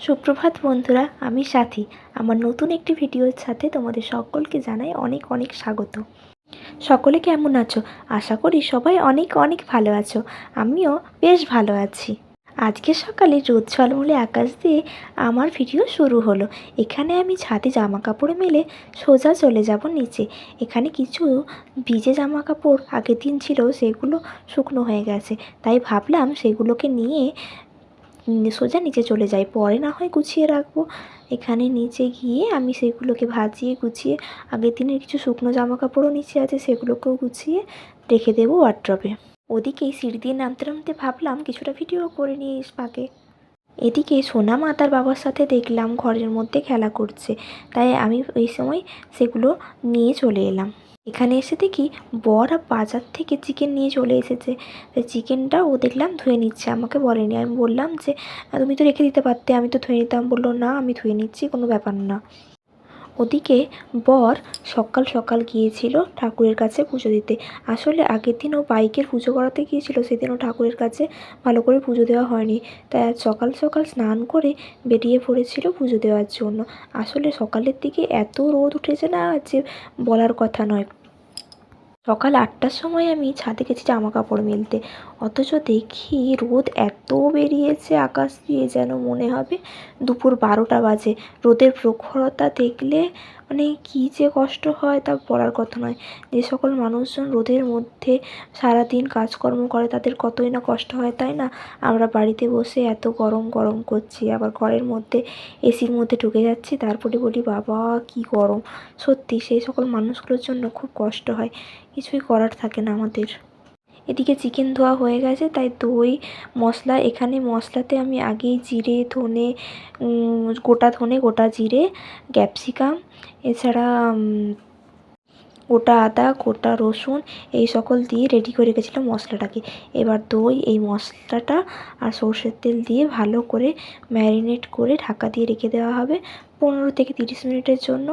সুপ্রভাত বন্ধুরা, আমি সাথী। আমার নতুন একটি ভিডিওর সাথে তোমাদের সকলকে জানাই অনেক অনেক স্বাগত। সকলে কেমন আছো? আশা করি সবাই অনেক অনেক ভালো আছো। আমিও বেশ ভালো আছি। আজকে সকালে রোদ ঝলমলে আকাশ দিয়ে আমার ভিডিও শুরু হলো। এখানে আমি ছাদে জামা কাপড় মেলে সোজা চলে যাব নিচে। এখানে কিছু ভিজে জামা কাপড় আগের দিন ছিল, সেগুলো শুকনো হয়ে গেছে। তাই ভাবলাম সেগুলোকে নিয়ে সোজা নিচে চলে যাই। পরে না হয় গুছিয়ে রাখব। এখানে নিচে গিয়ে আমি সেগুলোকে ভাজিয়ে, গুছিয়ে, আগের দিনের কিছু শুকনো জামা কাপড়ও নিচে আছে, সেগুলোকেও গুছিয়ে রেখে দেবো ওয়ার্ড্রপে ওদিকে সিঁড়ি দিয়ে নামতে নামতে ভাবলাম কিছুটা ভিডিও করে নিয়ে পাকে এদিকে সোনা মা তার বাবার সাথে দেখলাম, ঘরের মধ্যে খেলা করছে। তাই আমি ওই সময় সেগুলো নিয়ে চলে এলাম। এখানে এসে দেখি বর বাজার থেকে চিকেন নিয়ে চলে এসেছে। চিকেনটা ও দেখলাম ধুয়ে নিচ্ছে, আমাকে বলেনি। আমি বললাম যে তুমি তো রেখে দিতে পারতে, আমি তো ধুয়ে নিতাম। বলল, না, আমি ধুয়ে নিচ্ছি, কোনো ব্যাপার না। ওদিকে বর সকাল সকাল গিয়েছিল ঠাকুরের কাছে পুজো দিতে। আসলে আগের দিন ও বাইকের পুজো করাতে গিয়েছিল সেদিন ও ঠাকুরের কাছে ভালো করে পুজো দেওয়া হয়নি। তাই আজ সকাল সকাল স্নান করে বেরিয়ে পড়েছিল পুজো দেওয়ার জন্য। আসলে সকালের দিকে এত রোদ উঠেছে না যে বলার কথা নয়। সকাল আটটার সময় আমি ছাদে গেছি জামা কাপড় মেলতে। অথচ দেখি রোদ এত বেরিয়েছে, আকাশ দিয়ে যেন মনে হবে দুপুর বারোটা বাজে। রোদের প্রখরতা দেখলে মানে কী যে কষ্ট হয় তা বলার কথা নয়। যে সকল মানুষজন রোদের মধ্যে সারাদিন কাজকর্ম করে তাদের কতই না কষ্ট হয়, তাই না? আমরা বাড়িতে বসে এত গরম গরম করছি, আবার ঘরের মধ্যে এসির মধ্যে ঢুকে যাচ্ছি, তারপরে বলি, বাবা, কী গরম। সত্যি, সেই সকল মানুষগুলোর জন্য খুব কষ্ট হয়। কিছুই করার থাকে না আমাদের। এদিকে চিকেন ধোয়া হয়ে গেছে, তাই দই, মশলা, এখানে মশলাতে আমি আগেই জিরে, ধনে গোটা ধনে, গোটা জিরে ক্যাপসিকাম এছাড়া গোটা আদা, গোটা রসুন, এই সকল দিয়ে রেডি করে রেখেছিলাম মশলাটাকে। এবার দই, এই মশলাটা আর সর্ষের তেল দিয়ে ভালো করে ম্যারিনেট করে ঢাকা দিয়ে রেখে দেওয়া হবে। পনেরো থেকে তিরিশ মিনিটের জন্য।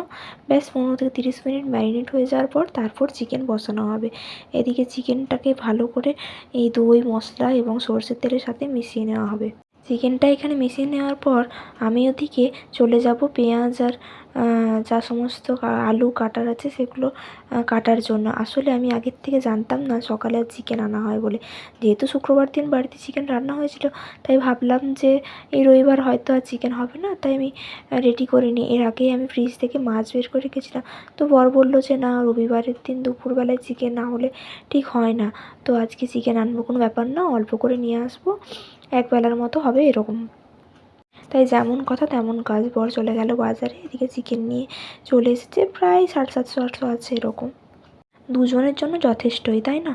ব্যাস, পনেরো থেকে তিরিশ মিনিট ম্যারিনেট হয়ে যাওয়ার পর তারপর চিকেন বসানো হবে। এদিকে চিকেনটাকে ভালো করে এই দই, মশলা এবং সর্ষের তেলের সাথে মিশিয়ে নেওয়া হবে। চিকেনটা এখানে মিশিয়ে নেওয়ার পর আমি ওদিকে চলে যাব পেঁয়াজ আর যা সমস্ত আলু কাটার আছে সেগুলো কাটার জন্য। আসলে আমি আগের থেকে জানতাম না সকালে চিকেন আনা হয় বলে। যেহেতু শুক্রবার দিন বাড়িতে চিকেন রান্না হয়েছিল, তাই ভাবলাম যে এই রবিবার হয়তো আর চিকেন হবে না, তাই আমি রেডি করে নিই। এর আগেই আমি ফ্রিজ থেকে মাছ বের করে রেখেছিলাম। তো বর বলল যে, না, রবিবারের দিন দুপুরবেলায় চিকেন না হলে ঠিক হয় না। তো আজকে চিকেন আনব, কোনো ব্যাপার না, অল্প করে নিয়ে আসব। এক বেলার মতো হবে এরকম। তাই যেমন কথা তেমন কাজ। বর চলে গেল বাজারে, এদিকে চিকেন নিয়ে চলে এসেছে, প্রায় সাড়ে সাতশো আটশো আছে এরকম। দুজনের জন্য যথেষ্টই, তাই না?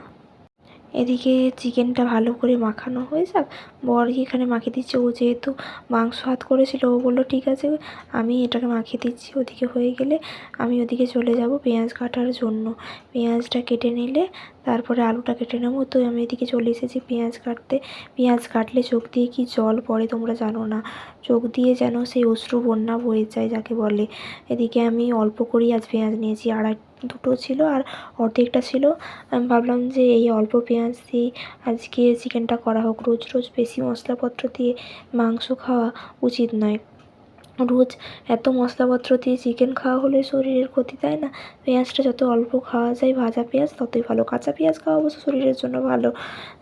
এদিকে চিকেনটা ভালো করে মাখানো হয়ে যাক। বর এখানে মাখিয়ে দিচ্ছে। ও যেহেতু মাংস হাত করেছিল, ও বলল, ঠিক আছে, আমি এটাকে মাখিয়ে দিচ্ছি ওদিকে হয়ে গেলে। আমি ওদিকে চলে যাব পেঁয়াজ কাটার জন্য। পেঁয়াজটা কেটে নিলে তারপরে আলুটা কেটে নেব। তো আমি এদিকে চলে এসেছি পেঁয়াজ কাটতে। পেঁয়াজ কাটলে চোখ দিয়ে কি জল পড়ে তোমরা জানো না। চোখ দিয়ে যেন সেই অশ্রু বন্যা বয়ে যায় যাকে বলে। এদিকে আমি অল্প করেই আজ পেঁয়াজ নিয়েছি, আড়াই দুটো ছিল আর অর্ধেকটা ছিল। আমি ভাবলাম যে এই অল্প পেঁয়াজ দিয়ে আজকে চিকেনটা করা হোক। রোজ রোজ বেশি মশলাপত্র দিয়ে মাংস খাওয়া উচিত নয়। রোজ এত মশলাপত্র দিয়ে চিকেন খাওয়া হলে শরীরের ক্ষতি, তাই না? পেঁয়াজটা যত অল্প খাওয়া যায়, ভাজা পেঁয়াজ, ততই ভালো। কাঁচা পেঁয়াজ খাওয়া অবশ্য শরীরের জন্য ভালো।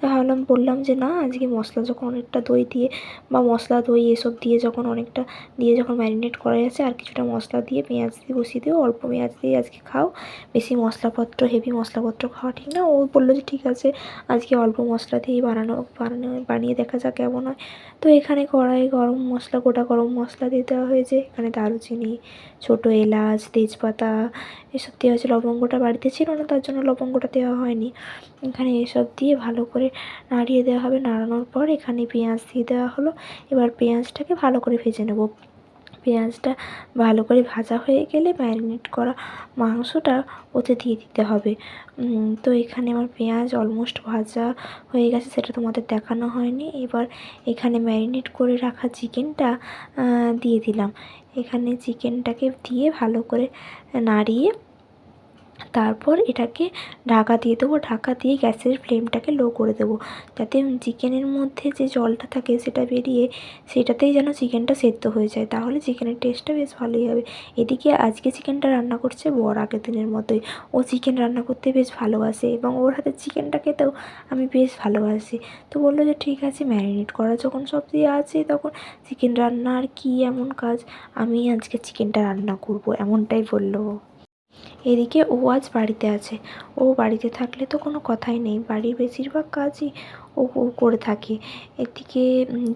ভাবলাম, বললাম যে না, আজকে মশলা যখন অনেকটা দই দিয়ে বা মশলা দই এসব দিয়ে যখন অনেকটা দিয়ে যখন ম্যারিনেট করা আছে, আর কিছুটা মশলা দিয়ে পেঁয়াজ দিয়ে বসিয়ে দিও, অল্প পেঁয়াজ দিয়ে আজকে খাও। বেশি মশলাপত্র হেভি মশলাপত্র খাওয়া ঠিক না? ও বলল যে ঠিক আছে, আজকে অল্প মশলা দিয়েই বানানো বানানো, বানিয়ে দেখা যাক কেমন হয়। তো এখানে কড়াই গরম মশলা, গোটা গরম মশলা দিয়ে দেওয়া হয়েছে। এখানে দারুচিনি, ছোটো এলাচ, তেজপাতা, এসব দেওয়া হয়েছে। লবঙ্গটা বাড়িতে ছিল না, তার জন্য লবঙ্গটা দেওয়া হয়নি। এখানে এসব দিয়ে ভালো করে নাড়িয়ে দেওয়া হবে। নাড়ানোর পর এখানে পেঁয়াজ দিয়ে দেওয়া হলো। এবার পেঁয়াজটাকে ভালো করে ভেজে নেব। পেঁয়াজটা ভালো করে ভাজা হয়ে গেলে ম্যারিনেট করা মাংসটা ওতে দিয়ে দিতে হবে। তো এখানে আমার পেঁয়াজ অলমোস্ট ভাজা হয়ে গেছে, সেটা তোমাদের দেখানো হয়নি। এবার এখানে ম্যারিনেট করে রাখা চিকেনটা দিয়ে দিলাম। এখানে চিকেনটাকে দিয়ে ভালো করে নাড়িয়ে তারপর এটাকে ঢাকা দিয়ে দেবো। ঢাকা দিয়ে গ্যাসের ফ্লেমটাকে লো করে দেবো। যাতে চিকেনের মধ্যে যে জলটা থাকে সেটা বেরিয়ে সেটাতেই যেন চিকেনটা সেদ্ধ হয়ে যায়। তাহলে চিকেনের টেস্টটা বেশ ভালোই হবে। এদিকে আজকে চিকেনটা রান্না করছে বর আগের দিনের মতোই। ও চিকেন রান্না করতে বেশ ভালোবাসে এবং ওর হাতে চিকেনটা খেতেও আমি বেশ ভালোবাসি। তো বলল যে, ঠিক আছে ম্যারিনেট করা যখন সব দিয়ে আছে তখন চিকেন রান্না আর কী এমন কাজ? আমি আজকে চিকেনটা রান্না করব। এমনটাই বলল এদিকে ও আজ বাড়িতে আছে। ও বাড়িতে থাকলে তো কোনো কথাই নেই। বাড়ির বেশিরভাগ কাজই ও করে থাকে। এদিকে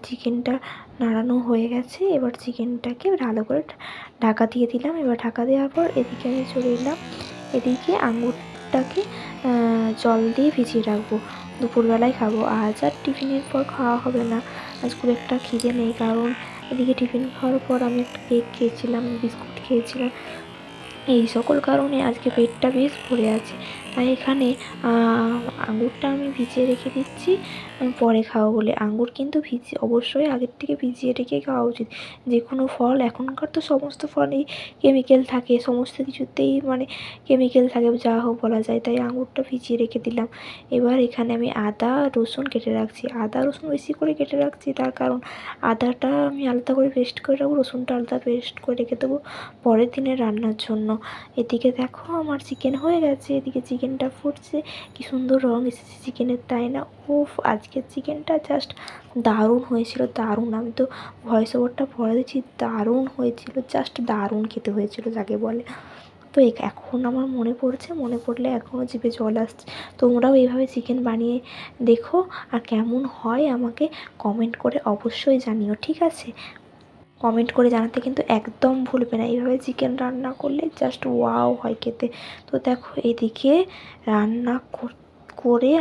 চিকেনটা নাড়ানো হয়ে গেছে। এবার চিকেনটাকে ভালো করে ঢাকা দিয়ে দিলাম। এবার ঢাকা দেওয়ার পর এদিকে আমি চলে এলাম। এদিকে আঙুরটাকে জল দিয়ে ভিজিয়ে রাখব। দুপুরবেলায় খাব। আজ আর টিফিনের পর খাওয়া হবে না। আজ খুব একটা খিদে নেই। কারণ এদিকে টিফিন খাওয়ার পর আমি একটা কেক খেয়েছিলাম, বিস্কুট খেয়েছিলাম। এই সকল কারণে আজকে পেটটা বেশ ভরে আছে। তাই এখানে আঙুরটা আমি ভিজিয়ে রেখে দিচ্ছি। পরে খাব বলে। আঙুর কিন্তু ভিজি, অবশ্যই আগের থেকে ভিজিয়ে রেখে খাওয়া উচিত। যে কোনো ফল, এখনকার তো সমস্ত ফলেই কেমিক্যাল থাকে। সমস্ত কিছুতেই মানে কেমিক্যাল থাকে, যা হোক বলা যায়। তাই আঙুরটা ভিজিয়ে রেখে দিলাম। এবার এখানে আমি আদা, রসুন কেটে রাখছি। আদা, রসুন বেশি করে কেটে রাখছি। তার কারণ আদাটা আমি আলাদা করে পেস্ট করে রাখব, রসুনটা আলাদা পেস্ট করে রেখে দেবো পরের দিনে রান্নার জন্য। এদিকে দেখো আমার চিকেন হয়ে গেছে, এদিকে চিকেনটা ফুটছে, কি সুন্দর রং এসেছে চিকেনের তাই না? উফ, আজকের চিকেনটা জাস্ট দারুণ হয়েছিল, দারুণ। আমি তো ভয়েস ওভারটা পরে দিচ্ছি দারুণ হয়েছিল জাস্ট দারুণ খেতে হয়েছিল, যাকে বলে। তো এখন আমার মনে পড়ছে, মনে পড়লে এখনও জিভে জল আসছে। তোমরাও এইভাবে চিকেন বানিয়ে দেখো, আর কেমন হয় আমাকে কমেন্ট করে অবশ্যই জানিও, ঠিক আছে? কমেন্ট করে জানাতে কিন্তু একদম ভুলবে না। এইভাবে চিকেন রান্না করলে জাস্ট ওয়াও হয় খেতে। তো দেখো এদিকে রান্না কর-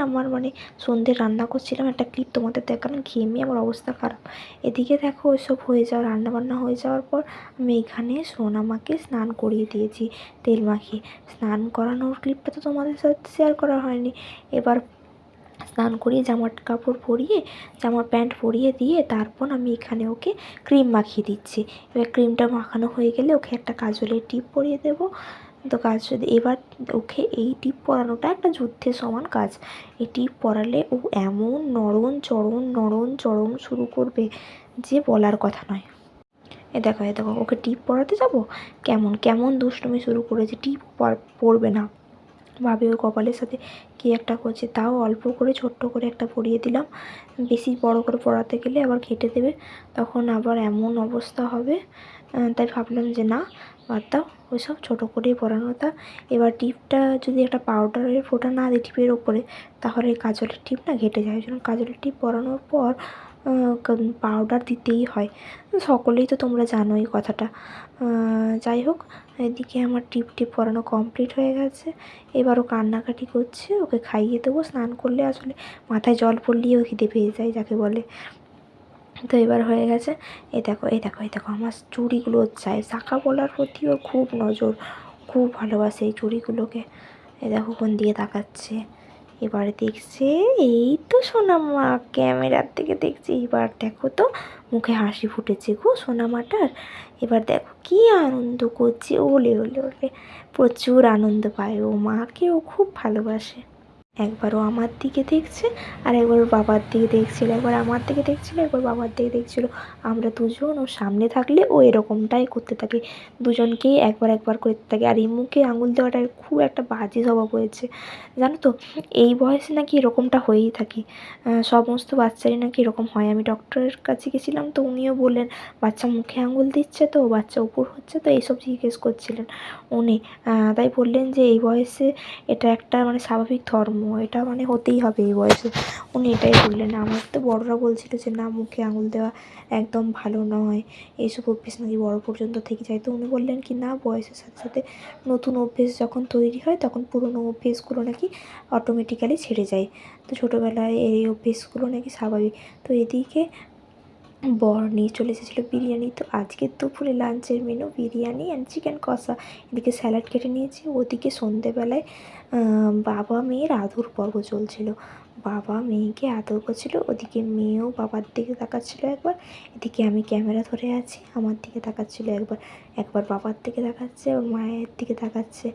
আমার মানে সন্ধ্যে রান্না করছিলাম। একটা ক্লিপ তোমাদের দেখানো ঘেমে আমার অবস্থা খারাপ। এদিকে দেখো ওইসব হয়ে যাওয়া রান্না বান্না হয়ে যাওয়ার পর আমি এখানে সোনামাকে স্নান করিয়ে দিয়েছি, তেল মাখিয়ে। স্নান করানোর ক্লিপটা তো তোমাদের সাথে শেয়ার করা হয়নি। এবার স্নান করিয়ে জামা কাপড় পরিয়ে, জামা প্যান্ট পরিয়ে দিয়ে তারপর আমি এখানে ওকে ক্রিম মাখিয়ে দিচ্ছি। এবার ক্রিমটা মাখানো হয়ে গেলে ওকে একটা কাজলের টিপ পরিয়ে দেবো। তো কাজ এবার ওকে এই টিপ পরানোটা একটা যুদ্ধের সমান কাজ। এই টিপ পরালে ও এমন নরম, চরম নরম, চরম শুরু করবে যে বলার কথা নয়। এ দেখো এ দেখো, ওকে টিপ পরাতে যাব? কেমন কেমন দুষ্টুমি শুরু করেছে, টিপ পরবে না। ভাবে ওর কপালের সাথে কী একটা করছে, তাও অল্প করে ছোট্ট করে একটা পরিয়ে দিলাম। বেশি বড় করে পড়াতে গেলে আবার কেটে দেবে, তখন আবার এমন অবস্থা হবে। তাই ভাবলাম যে না, বাদ দাও, ওইসব ছোটো করেই পরানো। তা এবার টিপটা যদি একটা পাউডারের ফোঁটা না দিই টিপের ওপরে, তাহলে কাজলের টিপ না ঘেটে যায়। ওই জন্য কাজলের টিপ পরানোর পর পাউডার দিতেই হয়। সকলেই তো তোমরা জানো এই কথাটা যাই হোক, এদিকে আমার টিপ টিপ পরানো কমপ্লিট হয়ে গেছে। এবার ও কান্নাকাটি করছে, ওকে খাইয়ে দেবো। স্নান করলে আসলে মাথায় জল পড়লেই পড়লেও খিদে পেয়ে যায়, যাকে বলে। তো এবার হয়ে গেছে, এই দেখো এই দেখো এই দেখো, আমার চুড়িগুলো চাই। শাখা বলার প্রতি ওর খুব নজর, খুব ভালোবাসে এই চুড়িগুলোকে। এ দেখো, কোন দিয়ে তাকাচ্ছে। এবার দেখছে, এই তো সোনামা ক্যামেরার থেকে দেখছি। এবার দেখো তো, মুখে হাসি ফুটেছে গো সোনামাটার। এবার দেখো কি আনন্দ করছে, ওলে ওলে ওলে। প্রচুর আনন্দ পায় ও মাকে ও খুব ভালোবাসে। একবার ও আমার দিকে দেখছে আর একবার ওর বাবার দিকে দেখছিল, একবার আমার দিকে দেখছিল, একবার বাবার দিকে দেখছিল। আমরা দুজন ওর সামনে থাকলে ও এরকমটাই করতে থাকে। দুজনকেই একবার একবার করতে থাকে। আর এই মুখে আঙুল দেওয়াটা খুব একটা বাজে স্বভাব হয়েছে। জানো তো, এই বয়সে নাকি এরকমটা হয়েই থাকে। সমস্ত বাচ্চারই নাকি এরকম হয়। আমি ডক্টরের কাছে গেছিলাম তো উনিও বললেন, বাচ্চা মুখে আঙুল দিচ্ছে তো, বাচ্চা উপর হচ্ছে তো, এইসব জিজ্ঞেস করছিলেন উনি। তাই বললেন যে এই বয়সে এটা একটা মানে স্বাভাবিক ধর্ম। এটা মানে হতেই হবে এই বয়সে। উনি এটাই বললেন। আমার তো বড়রা বলছিল যে, না, মুখে আঙুল দেওয়া একদম ভালো নয়। এইসব অভ্যেস নাকি বড় পর্যন্ত থেকে যায়। তো উনি বললেন কি, না, বয়সের সাথে সাথে নতুন অভ্যেস যখন তৈরি হয়, তখন পুরনো অভ্যেসগুলো নাকি অটোমেটিক্যালি ছেড়ে যায়। তো ছোটোবেলায় এই অভ্যেসগুলো নাকি স্বাভাবিক। তো এদিকে বর নিয়ে চলে এসেছিল বিরিয়ানি। তো আজকের দুপুরে লাঞ্চের মেনু বিরিয়ানি অ্যান্ড চিকেন কষা। এদিকে স্যালাড কেটে নিয়েছি, ওদিকে সন্ধেবেলায় বাবা মেয়ের আদর পর্ব চলছিল। বাবা মেয়েকে আদর করছিল, ওদিকে মেয়েও বাবার দিকে তাকাচ্ছিল একবার। এদিকে আমি ক্যামেরা ধরে আছি, আমার দিকে তাকাচ্ছিল একবার। একবার বাবার দিকে তাকাচ্ছে ওর মায়ের দিকে তাকাচ্ছে।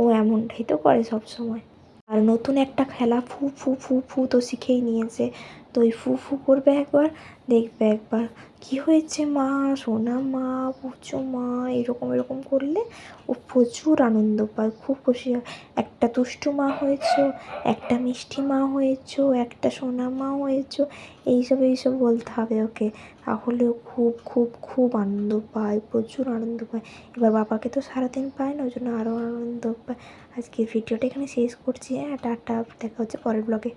ও এমনটাই তো করে সব সময় আর নতুন একটা খেলা ফু ফু ফু ফু তো শিখেই নিয়েছে। তো ওই ফু ফু করবে একবার, দেখবে একবার। কি হয়েছে মা? সোনা মা, পুচো মা, এরকম এরকম করলে ও প্রচুর আনন্দ পায়, খুব খুশি হয়। একটা দুষ্টু মা হয়েছো, একটা মিষ্টি মা হয়েছো, একটা সোনা মা হয়েছো, এইসব এইসব বলতে হবে ওকে। তাহলে ও খুব খুব খুব আনন্দ পায়, প্রচুর আনন্দ পায়। এবার বাবাকে তো সারাদিন পায় না, ওই জন্য আরও আনন্দ পায়। আজকে ভিডিওটা এখানে শেষ করছি হ্যাঁ টাটা, দেখা হচ্ছে পরের ব্লগে